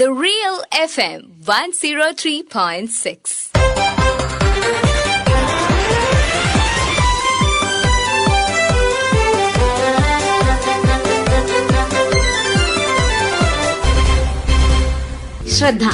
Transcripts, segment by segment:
The Real FM 103.6. ശ്രദ്ധ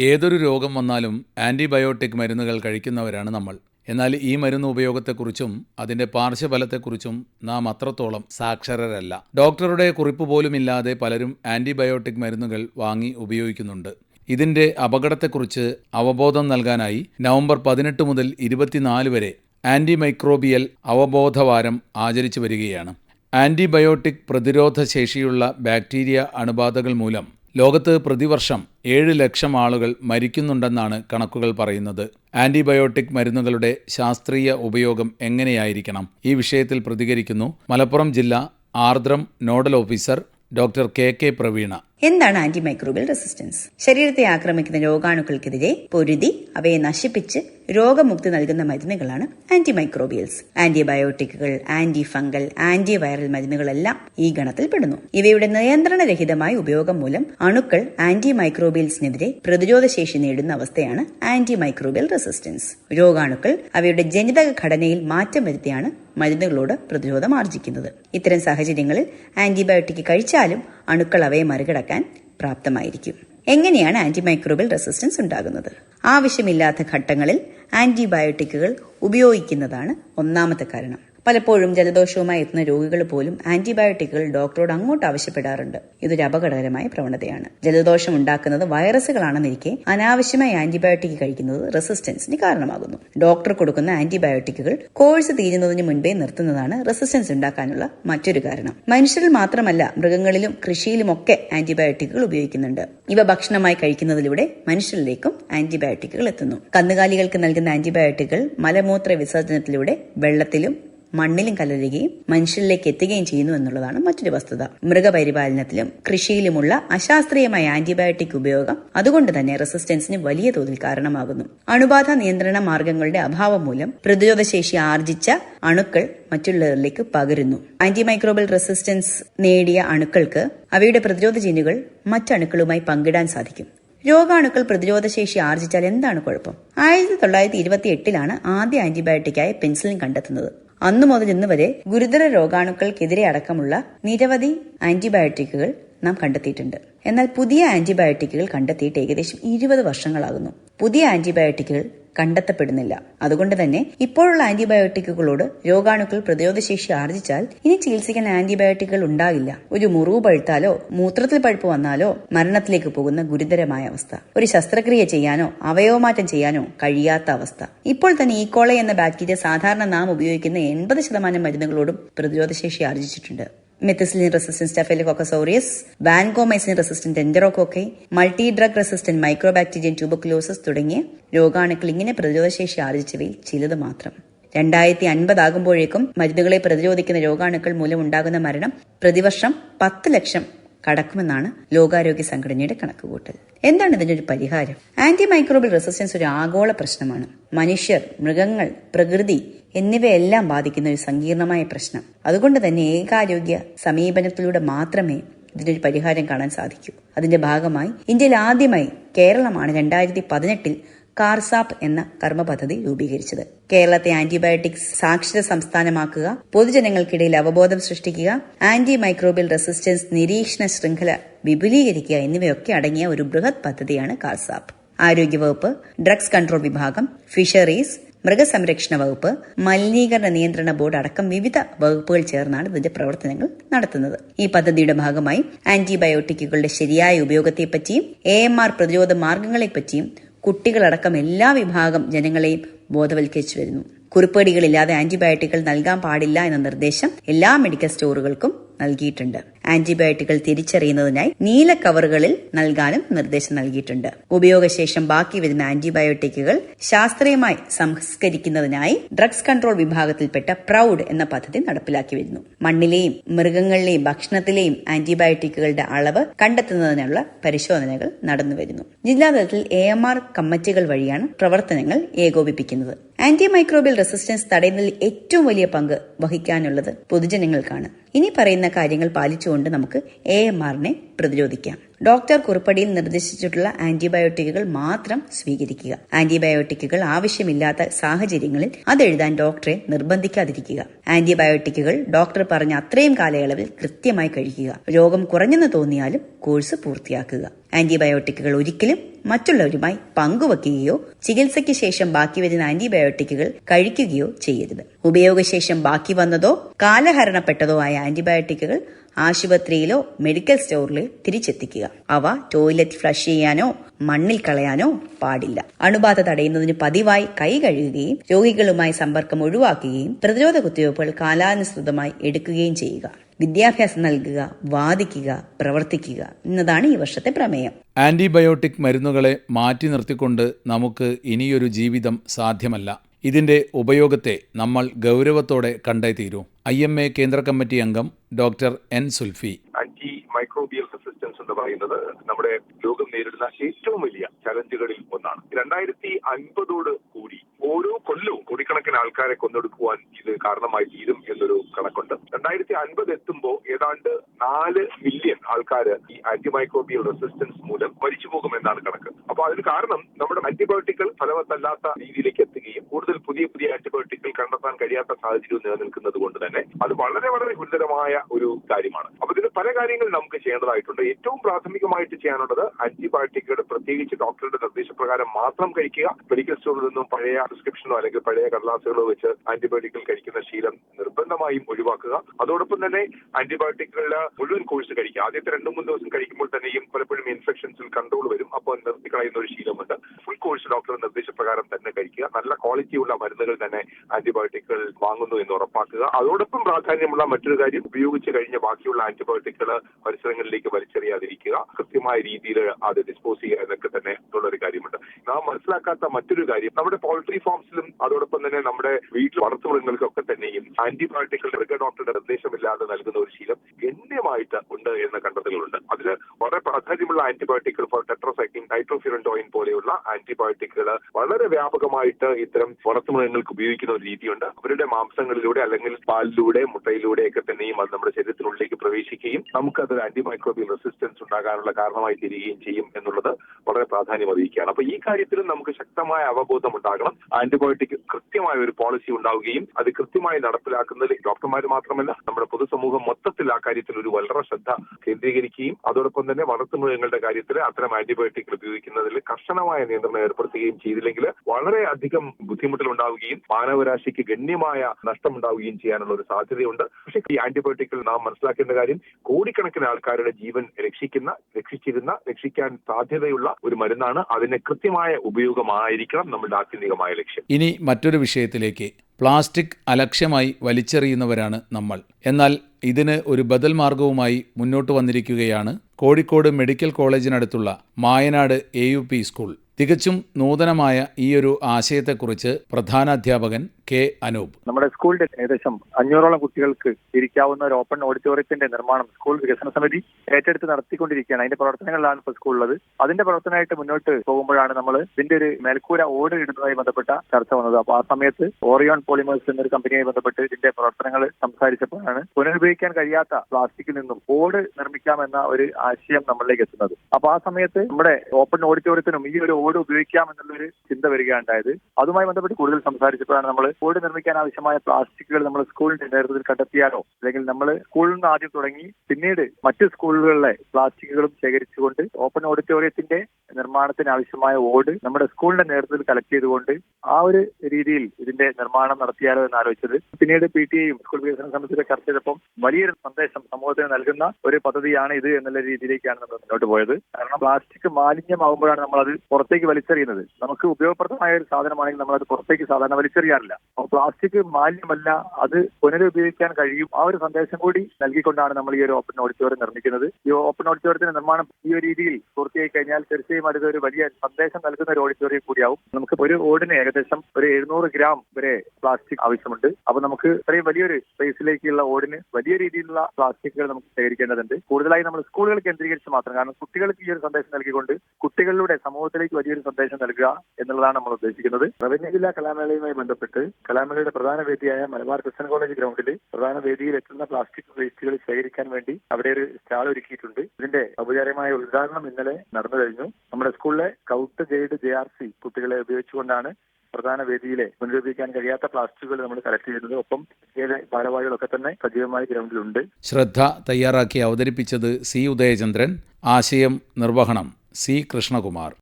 ഏതൊരു രോഗം വന്നാലും ആന്റിബയോട്ടിക് മരുന്നുകൾ കഴിക്കുന്നവരാണ് നമ്മൾ എന്നാൽ ഈ മരുന്ന് ഉപയോഗത്തെക്കുറിച്ചും അതിന്റെ പാർശ്വഫലത്തെക്കുറിച്ചും നാം അത്രത്തോളം സാക്ഷരരല്ല. ഡോക്ടറുടെ കുറിപ്പ് പോലുമില്ലാതെ പലരും ആന്റിബയോട്ടിക് മരുന്നുകൾ വാങ്ങി ഉപയോഗിക്കുന്നുണ്ട്. ഇതിന്റെ അപകടത്തെക്കുറിച്ച് അവബോധം നൽകാനായി നവംബർ പതിനെട്ട് മുതൽ ഇരുപത്തിനാല് വരെ ആന്റിമൈക്രോബിയൽ അവബോധവാരം ആചരിച്ചു വരികയാണ്. ആന്റിബയോട്ടിക് പ്രതിരോധ ശേഷിയുള്ള ബാക്ടീരിയ അണുബാധകൾ മൂലം ലോകത്ത് പ്രതിവർഷം ഏഴ് ലക്ഷം ആളുകൾ മരിക്കുന്നുണ്ടെന്നാണ് കണക്കുകൾ പറയുന്നത്. ആന്റിബയോട്ടിക് മരുന്നുകളുടെ ശാസ്ത്രീയ ഉപയോഗം എങ്ങനെയായിരിക്കണം? ഈ വിഷയത്തിൽ പ്രതികരിക്കുന്നു മലപ്പുറം ജില്ലാ Aardram nodal officer doctor K K Praveena. എന്താണ് ആന്റി മൈക്രോബിയൽ റെസിസ്റ്റൻസ് ശരീരത്തെ ആക്രമിക്കുന്ന രോഗാണുക്കൾക്കെതിരെ പൊരുതി അവയെ നശിപ്പിച്ച് രോഗമുക്തി നൽകുന്ന മരുന്നുകളാണ് ആന്റി മൈക്രോബിയൽസ് ആന്റിബയോട്ടിക്കുകൾ ആന്റി ഫംഗൽ ആന്റി വൈറൽ മരുന്നുകളെല്ലാം ഈ ഗണത്തിൽ പെടുന്നു. ഇവയുടെ നിയന്ത്രണരഹിതമായ ഉപയോഗം മൂലം അണുക്കൾ ആന്റി മൈക്രോബിയൽസിനെതിരെ പ്രതിരോധശേഷി നേടുന്ന അവസ്ഥയാണ് ആന്റി മൈക്രോബിയൽ റെസിസ്റ്റൻസ് രോഗാണുക്കൾ അവയുടെ ജനിതക ഘടനയിൽ മാറ്റം വരുത്തിയാണ് മരുന്നുകളോട് പ്രതിരോധം ആർജിക്കുന്നത്. ഇത്തരം സാഹചര്യങ്ങളിൽ ആന്റിബയോട്ടിക് കഴിച്ചാലും അണുക്കൾ അവയെ മറികടക്കാൻ പ്രാപ്തമായിരിക്കും. എങ്ങനെയാണ് ആന്റിമൈക്രോബിയൽ റെസിസ്റ്റൻസ് ഉണ്ടാകുന്നത്? ആവശ്യമില്ലാത്ത ഘട്ടങ്ങളിൽ ആന്റിബയോട്ടിക്കുകൾ ഉപയോഗിക്കുന്നതാണ് ഒന്നാമത്തെ കാരണം. പലപ്പോഴും ജലദോഷവുമായി എത്തുന്ന രോഗികൾ പോലും ആന്റിബയോട്ടിക്കുകൾ ഡോക്ടറോട് അങ്ങോട്ട് ആവശ്യപ്പെടാറുണ്ട്. ഇതൊരു അപകടകരമായ പ്രവണതയാണ്. ജലദോഷം ഉണ്ടാക്കുന്നത് വൈറസുകളാണെന്നിരിക്കെ അനാവശ്യമായി ആന്റിബയോട്ടിക് കഴിക്കുന്നത് റെസിസ്റ്റൻസിന് കാരണമാകുന്നു. ഡോക്ടർ കൊടുക്കുന്ന ആന്റിബയോട്ടിക്കുകൾ കോഴ്സ് തീരുന്നതിന് മുൻപേ നിർത്തുന്നതാണ് റെസിസ്റ്റൻസ് ഉണ്ടാക്കാനുള്ള മറ്റൊരു കാരണം. മനുഷ്യരിൽ മാത്രമല്ല മൃഗങ്ങളിലും കൃഷിയിലുമൊക്കെ ആന്റിബയോട്ടിക്കുകൾ ഉപയോഗിക്കുന്നുണ്ട്. ഇവ ഭക്ഷണമായി കഴിക്കുന്നതിലൂടെ മനുഷ്യരിലേക്കും ആന്റിബയോട്ടിക്കുകൾ എത്തുന്നു. കന്നുകാലികൾക്ക് നൽകുന്ന ആന്റിബയോട്ടിക്കുകൾ മലമൂത്ര വിസർജനത്തിലൂടെ വെള്ളത്തിലും മണ്ണിലും കലരുകയും മനുഷ്യരിലേക്ക് എത്തുകയും ചെയ്യുന്നു എന്നുള്ളതാണ് മറ്റൊരു വസ്തുത. മൃഗപരിപാലനത്തിലും കൃഷിയിലുമുള്ള അശാസ്ത്രീയമായ ആന്റിബയോട്ടിക് ഉപയോഗം അതുകൊണ്ട് തന്നെ റെസിസ്റ്റൻസിന് വലിയ തോതിൽ കാരണമാകുന്നു. അണുബാധ നിയന്ത്രണ മാർഗങ്ങളുടെ അഭാവം മൂലം പ്രതിരോധശേഷി ആർജിച്ച അണുക്കൾ മറ്റുള്ളവരിലേക്ക് പകരുന്നു. ആന്റിമൈക്രോബൽ റെസിസ്റ്റൻസ് നേടിയ അണുക്കൾക്ക് അവയുടെ പ്രതിരോധ ജീനുകൾ മറ്റണുക്കളുമായി പങ്കിടാൻ സാധിക്കും. രോഗാണുക്കൾ പ്രതിരോധശേഷി ആർജിച്ചാൽ എന്താണ് കുഴപ്പം? ആയിരത്തി തൊള്ളായിരത്തി ഇരുപത്തി എട്ടിലാണ് ആദ്യ ആന്റിബയോട്ടിക്കായ പെൻസിലിൻ കണ്ടെത്തുന്നത്. അന്നു മുതൽ ഇന്ന് വരെ ഗുരുതര രോഗാണുക്കൾക്കെതിരെ അടക്കമുള്ള നിരവധി ആന്റിബയോട്ടിക്കുകൾ നാം കണ്ടെത്തിയിട്ടുണ്ട്. എന്നാൽ പുതിയ ആന്റിബയോട്ടിക്കുകൾ കണ്ടെത്തിയിട്ട് ഏകദേശം ഇരുപത് വർഷങ്ങളാകുന്നു. പുതിയ ആന്റിബയോട്ടിക്കുകൾ കണ്ടെത്തപ്പെടുന്നില്ല. അതുകൊണ്ട് തന്നെ ഇപ്പോഴുള്ള ആന്റിബയോട്ടിക്കുകളോട് രോഗാണുക്കൾ പ്രതിരോധശേഷി ആർജിച്ചാൽ ഇനി ചികിത്സിക്കാൻ ആന്റിബയോട്ടിക്കുകൾ ഉണ്ടാകില്ല. ഒരു മുറിവ് പഴുത്താലോ മൂത്രത്തിൽ പഴുപ്പ് വന്നാലോ മരണത്തിലേക്ക് പോകുന്ന ഗുരുതരമായ അവസ്ഥ. ഒരു ശസ്ത്രക്രിയ ചെയ്യാനോ അവയവമാറ്റം ചെയ്യാനോ കഴിയാത്ത അവസ്ഥ. ഇപ്പോൾ തന്നെ ഈക്കോളെ എന്ന ബാക്ടീരിയ സാധാരണ നാം ഉപയോഗിക്കുന്ന എൺപത് ശതമാനം മരുന്നുകളോടും പ്രതിരോധശേഷി ആർജിച്ചിട്ടുണ്ട്. Methicillin resistant staphylococcus aureus vancomycin resistant enterococci multi drug resistant mycobacterium tuberculosis തുടങ്ങിയ രോഗാണുക്കൾ ഇങ്ങനെ പ്രതിരോധശേഷി ആർജിച്ചവയിൽ ചിലത് മാത്രം. രണ്ടായിരത്തി അൻപതാകുമ്പോഴേക്കും മരുന്നുകളെ പ്രതിരോധിക്കുന്ന രോഗാണുക്കൾ മൂലം ഉണ്ടാകുന്ന മരണം പ്രതിവർഷം പത്ത് ലക്ഷം കടക്കുമെന്നാണ് ലോകാരോഗ്യ സംഘടനയുടെ കണക്കുകൂട്ടൽ. എന്താണ് ഇതിനൊരു പരിഹാരം? ആന്റി മൈക്രോബിൽ റെസിസ്റ്റൻസ് ഒരു ആഗോള പ്രശ്നമാണ്. മനുഷ്യർ മൃഗങ്ങൾ പ്രകൃതി എന്നിവയെല്ലാം ബാധിക്കുന്ന ഒരു സങ്കീർണമായ പ്രശ്നം. അതുകൊണ്ട് തന്നെ ഏകാരോഗ്യ സമീപനത്തിലൂടെ മാത്രമേ ഇതിനൊരു പരിഹാരം കാണാൻ സാധിക്കൂ. അതിന്റെ ഭാഗമായി ഇന്ത്യയിൽ ആദ്യമായി കേരളമാണ് രണ്ടായിരത്തി പതിനെട്ടിൽ കാർസാപ്പ് എന്ന കർമ്മ പദ്ധതി രൂപീകരിച്ചത്. കേരളത്തെ ആന്റിബയോട്ടിക്സ് സാക്ഷര സംസ്ഥാനമാക്കുക പൊതുജനങ്ങൾക്കിടയിൽ അവബോധം സൃഷ്ടിക്കുക ആന്റി മൈക്രോബിയൽ റെസിസ്റ്റൻസ് നിരീക്ഷണ ശൃംഖല വിപുലീകരിക്കുക എന്നിവയൊക്കെ അടങ്ങിയ ഒരു ബൃഹത് പദ്ധതിയാണ് കാർസാപ്പ് ആരോഗ്യവകുപ്പ് ഡ്രഗ്സ് കൺട്രോൾ വിഭാഗം ഫിഷറീസ് മൃഗസംരക്ഷണ വകുപ്പ് മലിനീകരണ നിയന്ത്രണ ബോർഡ് അടക്കം വിവിധ വകുപ്പുകൾ ചേർന്നാണ് ഇതിന്റെ പ്രവർത്തനങ്ങൾ നടത്തുന്നത്. ഈ പദ്ധതിയുടെ ഭാഗമായി ആന്റിബയോട്ടിക്കുകളുടെ ശരിയായ ഉപയോഗത്തെപ്പറ്റിയും എ എം ആർ പ്രതിരോധ മാർഗങ്ങളെപ്പറ്റിയും കുട്ടികളടക്കം എല്ലാ വിഭാഗം ജനങ്ങളെയും ബോധവൽക്കരിച്ചു വരുന്നു. കുറിപ്പേടികളില്ലാതെ ആന്റിബയോട്ടിക്കുകൾ നൽകാൻ പാടില്ല എന്ന നിർദ്ദേശം എല്ലാ മെഡിക്കൽ സ്റ്റോറുകൾക്കും നൽകിയിട്ടുണ്ട്. ആന്റിബയോട്ടിക്കുകൾ തിരിച്ചറിയുന്നതിനായി നീല കവറുകളിൽ നൽകാനും നിർദ്ദേശം നൽകിയിട്ടുണ്ട്. ഉപയോഗശേഷം ബാക്കി വരുന്ന ആന്റിബയോട്ടിക്കുകൾ ശാസ്ത്രീയമായി സംസ്കരിക്കുന്നതിനായി ഡ്രഗ്സ് കൺട്രോൾ വിഭാഗത്തിൽപ്പെട്ട പ്രൌഡ് എന്ന പദ്ധതി നടപ്പിലാക്കി വരുന്നു. മണ്ണിലെയും മൃഗങ്ങളിലെയും ഭക്ഷണത്തിലെയും ആന്റിബയോട്ടിക്കുകളുടെ അളവ് കണ്ടെത്തുന്നതിനുള്ള പരിശോധനകൾ നടന്നുവരുന്നു ജില്ലാതലത്തിൽ എ എം ആർ കമ്മിറ്റികൾ വഴിയാണ് പ്രവർത്തനങ്ങൾ ഏകോപിപ്പിക്കുന്നത്. ആന്റി മൈക്രോബിയൽ റെസിസ്റ്റൻസ് തടയുന്നതിൽ ഏറ്റവും വലിയ പങ്ക് വഹിക്കാനുള്ളത് പൊതുജനങ്ങൾക്കാണ്. ഇനി പറയുന്ന കാര്യങ്ങൾ പാലിച്ചുകൊണ്ട് നമുക്ക് എ എം ആറിനെ പ്രതിരോധിക്കാം. ഡോക്ടർ കുറിപ്പടിയിൽ നിർദ്ദേശിച്ചിട്ടുള്ള ആന്റിബയോട്ടിക്കുകൾ മാത്രം സ്വീകരിക്കുക. ആന്റിബയോട്ടിക്കുകൾ ആവശ്യമില്ലാത്ത സാഹചര്യങ്ങളിൽ അതെഴുതാൻ ഡോക്ടറെ നിർബന്ധിക്കാതിരിക്കുക. ആന്റിബയോട്ടിക്കുകൾ ഡോക്ടർ പറഞ്ഞ അത്രയും കാലയളവിൽ കൃത്യമായി കഴിക്കുക. രോഗം കുറഞ്ഞെന്ന് തോന്നിയാലും കോഴ്സ് പൂർത്തിയാക്കുക. ആന്റിബയോട്ടിക്കുകൾ ഒരിക്കലും മറ്റുള്ളവരുമായി പങ്കുവയ്ക്കുകയോ ചികിത്സയ്ക്ക് ശേഷം ബാക്കി വരുന്ന ആന്റിബയോട്ടിക്കുകൾ കഴിക്കുകയോ ചെയ്യരുത്. ഉപയോഗശേഷം ബാക്കി വന്നതോ കാലഹരണപ്പെട്ടതോ ആയ ആന്റിബയോട്ടിക്കുകൾ ആശുപത്രിയിലോ മെഡിക്കൽ സ്റ്റോറിലോ തിരിച്ചെത്തിക്കുക. അവ ടോയ്ലറ്റ് ഫ്ലഷ് ചെയ്യാനോ മണ്ണിൽ കളയാനോ പാടില്ല. അണുബാധ തടയുന്നതിന് പതിവായി കൈ കഴുകുകയും രോഗികളുമായി സമ്പർക്കം ഒഴിവാക്കുകയും പ്രതിരോധ കുത്തിവയ്പ്പുകൾ കാലാനുസൃതമായി എടുക്കുകയും ചെയ്യുക. വിദ്യാഭ്യാസം നൽകുക വാദിക്കുക പ്രവർത്തിക്കുക എന്നതാണ് ഈ വർഷത്തെ പ്രമേയം. ആന്റിബയോട്ടിക് മരുന്നുകളെ മാറ്റി നിർത്തിക്കൊണ്ട് നമുക്ക് ഇനിയൊരു ജീവിതം സാധ്യമല്ല. ഇതിന്റെ ഉപയോഗത്തെ നമ്മൾ ഗൗരവത്തോടെ കണ്ടേ തീരൂ ഐ എം എ കേന്ദ്ര കമ്മിറ്റി അംഗം doctor N Sulfi. Antimicrobial resistance എന്ന് പറയുന്നത് നമ്മുടെ ലോകം നേരിടുന്ന ഏറ്റവും വലിയ ചലഞ്ചുകളിൽ ഒന്നാണ്. രണ്ടായിരത്തി അൻപതോട് കൂടി ഓരോ കൊല്ലവും കോടിക്കണക്കിന് ആൾക്കാരെ കൊന്നെടുക്കുവാൻ ഇത് കാരണമായി തീരും എന്നൊരു കണക്കുണ്ട്. രണ്ടായിരത്തി അൻപത് എത്തുമ്പോൾ ഏതാണ്ട് നാല് മില്യൺ ആൾക്കാർ ഈ ആന്റിമൈക്രോബിയൽ റെസിസ്റ്റൻസ് മൂലം മരിച്ചു പോകുമെന്നാണ് കണക്ക്. അപ്പോൾ അതിന് കാരണം നമ്മുടെ ആന്റിബയോട്ടിക്കൽ ഫലവത്തല്ലാത്ത രീതിയിലേക്ക് എത്തുകയും കൂടുതൽ പുതിയ പുതിയ ആന്റിബയോട്ടിക്കൽ കണ്ടെത്താൻ കഴിയാത്ത സാഹചര്യം നിലനിൽക്കുന്നത് കൊണ്ട് തന്നെ അത് വളരെ വളരെ ഗുരുതരമായ ഒരു കാര്യമാണ്. അപ്പൊ ഇതിന് പല കാര്യങ്ങൾ നമുക്ക് ചെയ്യേണ്ടതായിട്ടുണ്ട്. ഏറ്റവും പ്രാഥമികമായിട്ട് ചെയ്യാനുള്ളത് ആന്റിബയോട്ടിക്കുകൾ പ്രത്യേകിച്ച് ഡോക്ടറുടെ നിർദ്ദേശപ്രകാരം മാത്രം കഴിക്കുക. മെഡിക്കൽ സ്റ്റോറിൽ നിന്നും പഴയ പ്രിസ്ക്രിപ്ഷനോ അല്ലെങ്കിൽ പഴയ കടലാസുകളോ വെച്ച് ആന്റിബയോട്ടിക്കുകൾ കഴിക്കുന്ന ശീലം നിർബന്ധമായും ഒഴിവാക്കുക. അതോടൊപ്പം തന്നെ ആന്റിബയോട്ടിക്കുകളുടെ മുഴുവൻ കോഴ്സ് കഴിക്കുക. ആദ്യത്തെ രണ്ടു മൂന്ന് ദിവസം കഴിക്കുമ്പോൾ തന്നെയും പലപ്പോഴും ഇൻഫെക്ഷൻസിൽ കൺട്രോൾ വരും. അപ്പോൾ നിർത്തി കളയുന്ന ഒരു ശീലമുണ്ട്. ഫുൾ കോഴ്സ് ഡോക്ടറുടെ നിർദ്ദേശപ്രകാരം തന്നെ കഴിക്കുക. നല്ല ക്വാളിറ്റിയുള്ള മരുന്നുകൾ തന്നെ ആന്റിബയോട്ടിക്കുകൾ വാങ്ങുന്നു എന്ന് ഉറപ്പാക്കുക. അതോടൊപ്പം പ്രാധാന്യമുള്ള മറ്റൊരു കാര്യം ഉപയോഗിച്ച് കഴിഞ്ഞ ബാക്കിയുള്ള ആന്റിബയോട്ടിക്കുകൾ പരിസരങ്ങളിലേക്ക് വലിച്ചെറിയാതിരിക്കുക. കൃത്യമായ രീതിയിൽ അത് ഡിസ്പോസ് ചെയ്യുക എന്നൊക്കെ തന്നെ ഉള്ള ഒരു കാര്യമുണ്ട്. നാം മനസ്സിലാക്കാത്ത മറ്റൊരു കാര്യം നമ്മുടെ പോൾട്രി ഫാംസിലും അതോടൊപ്പം തന്നെ നമ്മുടെ വീട്ടിൽ വളർത്തുമൃഗങ്ങൾക്കൊക്കെ തന്നെയും ആന്റിബയോട്ടിക്കൽ മൃഗ ഡോക്ടറുടെ നിർദ്ദേശമില്ലാതെ നൽകുന്ന ഒരു ശീലം ഗണ്യമായിട്ട് ഉണ്ട് എന്ന കണ്ടെത്തലുകളുണ്ട്. അതിൽ വളരെ പ്രാധാന്യമുള്ള ആന്റിബയോട്ടിക്കുകൾ ഫോർ ടെട്രോസൈക്ലിൻ നൈട്രോഫിറൻഡോയിൻ പോലെയുള്ള ആന്റിബയോട്ടിക്കുകൾ വളരെ വ്യാപകമായിട്ട് ഇത്തരം വളർത്തു മൃഗങ്ങൾക്ക് ഉപയോഗിക്കുന്ന ഒരു രീതിയുണ്ട്. അവരുടെ മാംസങ്ങളിലൂടെ അല്ലെങ്കിൽ പാലിലൂടെ മുട്ടയിലൂടെ ഒക്കെ തന്നെയും അത് നമ്മുടെ ശരീരത്തിനുള്ളിലേക്ക് പ്രവേശിക്കുകയും നമുക്കത് ആന്റിമൈക്രോബിയൽ റെസിസ്റ്റൻസ് ഉണ്ടാകാനുള്ള കാരണമായി തീരുകയും ചെയ്യും എന്നുള്ളത് വളരെ പ്രാധാന്യം അറിയിക്കുകയാണ്. അപ്പൊ ഈ കാര്യത്തിലും നമുക്ക് ശക്തമായ അവബോധം ഉണ്ടാകണം. ആന്റിബയോട്ടിക് കൃത്യമായ ഒരു പോളിസി ഉണ്ടാവുകയും അത് കൃത്യമായി നടപ്പിലാക്കുന്നതിൽ ഡോക്ടർമാർ മാത്രമല്ല നമ്മുടെ പൊതുസമൂഹം മൊത്തത്തിൽ ആ കാര്യത്തിൽ ഒരു വളരെ ശ്രദ്ധ കേന്ദ്രീകരിക്കുകയും അതോടൊപ്പം തന്നെ വളർത്തുമൃഗങ്ങളുടെ കാര്യത്തിൽ അത്തരം ആന്റിബയോട്ടിക്കുകൾ ഉപയോഗിക്കുന്നതിൽ കർശനമായ നിയന്ത്രണം ഏർപ്പെടുത്തുകയും ചെയ്തില്ലെങ്കിൽ വളരെ അധികം ബുദ്ധിമുട്ടുകൾ ഉണ്ടാവുകയും മാനവരാശിക്ക് ഗണ്യമായ നഷ്ടമുണ്ടാവുകയും ചെയ്യാനുള്ള ഒരു സാധ്യതയുണ്ട്. പക്ഷേ ഈ ആന്റിബയോട്ടിക്കുകൾ നാം മനസ്സിലാക്കേണ്ട കാര്യം കോടിക്കണക്കിന് ആൾക്കാരുടെ ജീവൻ രക്ഷിക്കുന്ന രക്ഷിച്ചിരുന്ന രക്ഷിക്കാൻ സാധ്യതയുള്ള ഒരു മരുന്നാണ്. അതിന്റെ കൃത്യമായ ഉപയോഗമായിരിക്കണം നമ്മുടെ ആത്യന്തികമായ ലക്ഷ്യം. ഇനി മറ്റൊരു വിഷയത്തിലേക്ക് പ്ലാസ്റ്റിക് അലക്ഷ്യമായി വലിച്ചെറിയുന്നവരാണ് നമ്മൾ. എന്നാൽ ഇതിന് ഒരു ബദൽ മാർഗവുമായി മുന്നോട്ട് വന്നിരിക്കുകയാണ് കോഴിക്കോട് മെഡിക്കൽ കോളേജിനടുത്തുള്ള മായനാട് എ സ്കൂൾ. തികച്ചും നൂതനമായ ഈയൊരു ആശയത്തെക്കുറിച്ച് പ്രധാനാധ്യാപകൻ കെ അനൂപ്. നമ്മുടെ സ്കൂളിന്റെ ഏകദേശം അഞ്ഞൂറോളം കുട്ടികൾക്ക് ഇരിക്കാവുന്ന ഒരു ഓപ്പൺ ഓഡിറ്റോറിയത്തിന്റെ നിർമ്മാണം സ്കൂൾ വികസന സമിതി ഏറ്റെടുത്ത് നടത്തിക്കൊണ്ടിരിക്കുകയാണ്. അതിന്റെ പ്രവർത്തനങ്ങളിലാണ് ഇപ്പോൾ സ്കൂളുള്ളത്. അതിന്റെ പ്രവർത്തനമായിട്ട് മുന്നോട്ട് പോകുമ്പോഴാണ് നമ്മൾ ഇതിന്റെ ഒരു മേൽക്കൂര ഓട് ഇടുന്നതുമായി ബന്ധപ്പെട്ട ചർച്ച വന്നത്. അപ്പോൾ ആ സമയത്ത് ഓറിയോൺ പോളിമേഴ്സ് എന്നൊരു കമ്പനിയുമായി ബന്ധപ്പെട്ട് ഇതിന്റെ പ്രവർത്തനങ്ങൾ സംസാരിച്ചപ്പോഴാണ് പുനരുപയോഗിക്കാൻ കഴിയാത്ത പ്ലാസ്റ്റിക്കിൽ നിന്നും ഓട് നിർമ്മിക്കാമെന്ന ഒരു ആശയം നമ്മളിലേക്ക് എത്തുന്നത്. അപ്പൊ ആ സമയത്ത് നമ്മുടെ ഓപ്പൺ ഓഡിറ്റോറിയത്തിനും ഈ ഒരു ഓട് ഉപയോഗിക്കാം എന്നുള്ളൊരു ചിന്ത വരികയുണ്ടായത് അതുമായി ബന്ധപ്പെട്ട് കൂടുതൽ സംസാരിച്ചപ്പോഴാണ് നമ്മൾ ഓട് നിർമ്മിക്കാൻ ആവശ്യമായ പ്ലാസ്റ്റിക്കുകൾ നമ്മൾ സ്കൂളിന്റെ നേതൃത്വത്തിൽ കണ്ടെത്തിയാലോ? അല്ലെങ്കിൽ നമ്മൾ സ്കൂളിൽ നിന്ന് ആദ്യം തുടങ്ങി പിന്നീട് മറ്റ് സ്കൂളുകളിലെ പ്ലാസ്റ്റിക്കുകളും ശേഖരിച്ചുകൊണ്ട് ഓപ്പൺ ഓഡിറ്റോറിയത്തിന്റെ നിർമ്മാണത്തിന് ആവശ്യമായ ഓട് നമ്മുടെ സ്കൂളിന്റെ നേതൃത്വത്തിൽ കളക്ട് ചെയ്തുകൊണ്ട് ആ ഒരു രീതിയിൽ ഇതിന്റെ നിർമ്മാണം നടത്തിയാലോ എന്ന് ആലോചിച്ചത് പിന്നീട് പി ടി എയും സ്കൂൾ വികസന സമിതിയുടെ ചർച്ച ചെയ്തപ്പം വലിയൊരു സന്ദേശം സമൂഹത്തിന് നൽകുന്ന ഒരു പദ്ധതിയാണ് ഇത് എന്നുള്ള രീതിയിലേക്കാണ് നമ്മൾ മുന്നോട്ട് പോയത്. കാരണം പ്ലാസ്റ്റിക് മാലിന്യമാകുമ്പോഴാണ് നമ്മൾ അത് പുറത്തേക്ക് വലിച്ചെറിയുന്നത്. നമുക്ക് ഉപയോഗപ്രദമായ ഒരു സാധനമാണെങ്കിൽ നമ്മൾ അത് പുറത്തേക്ക് സാധാരണ വലിച്ചെറിയാറില്ല. പ്ലാസ്റ്റിക് മാലിന്യമല്ല അത് പുനരുപയോഗിക്കാൻ കഴിയും. ആ ഒരു സന്ദേശം കൂടി നൽകിക്കൊണ്ടാണ് നമ്മൾ ഈ ഒരു ഓപ്പൺ ഓഡിറ്റോറിയം നിർമ്മിക്കുന്നത്. ഈ ഓപ്പൺ ഓഡിറ്റോറിയത്തിന്റെ നിർമ്മാണം ഈ ഒരു രീതിയിൽ പൂർത്തിയായി കഴിഞ്ഞാൽ തീർച്ചയായും അത് ഒരു വലിയ സന്ദേശം നൽകുന്ന ഒരു ഓഡിറ്റോറിയം കൂടിയാവും. നമുക്ക് ഒരു ഓടിന് ഏകദേശം ഒരു എഴുന്നൂറ് ഗ്രാം വരെ പ്ലാസ്റ്റിക് ആവശ്യമുണ്ട്. അപ്പൊ നമുക്ക് ഇത്രയും വലിയൊരു സ്പേസിലേക്കുള്ള ഓടിന് വലിയ രീതിയിലുള്ള പ്ലാസ്റ്റിക്കുകൾ നമുക്ക് ശേഖരിക്കേണ്ടതുണ്ട്. കൂടുതലായി നമ്മൾ സ്കൂളുകൾ കേന്ദ്രീകരിച്ച് മാത്രം കാരണം കുട്ടികൾക്ക് ഈ ഒരു സന്ദേശം നൽകിക്കൊണ്ട് കുട്ടികളിലൂടെ സമൂഹത്തിലേക്ക് വലിയൊരു സന്ദേശം നൽകുക എന്നുള്ളതാണ് നമ്മൾ ഉദ്ദേശിക്കുന്നത്. റവന്യൂ ജില്ലാ കലാമേളയുമായി ബന്ധപ്പെട്ട് കലാമേളയുടെ പ്രധാന വേദിയായ മലബാർ ക്രിസ്ത്യൻ കോളേജ് ഗ്രൗണ്ടിൽ പ്രധാന വേദിയിൽ എത്തുന്ന പ്ലാസ്റ്റിക് വേസ്റ്റുകൾ ശേഖരിക്കാൻ വേണ്ടി അവിടെ ഒരു സ്റ്റാൾ ഒരുക്കിയിട്ടുണ്ട്. ഇതിന്റെ ഔപചാരികമായ ഉദ്ഘാടനം ഇന്നലെ നടന്നു കഴിഞ്ഞു. നമ്മുടെ സ്കൂളിലെ scout guide J R C കുട്ടികളെ ഉപയോഗിച്ചുകൊണ്ടാണ് പ്രധാന വേദിയിലെ പുനരുപയോഗിക്കാൻ കഴിയാത്ത പ്ലാസ്റ്റിക്കുകൾ നമ്മൾ കളക്ട് ചെയ്യുന്നത്. ഒപ്പം ഏത് ഭാരവാഹികളൊക്കെ തന്നെ സജീവമായി ഗ്രൗണ്ടിലുണ്ട്. ശ്രദ്ധ തയ്യാറാക്കി അവതരിപ്പിച്ചത് സി ഉദയചന്ദ്രൻ. ആശയം നിർവഹണം സി കൃഷ്ണകുമാർ.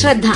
ശ്രദ്ധ.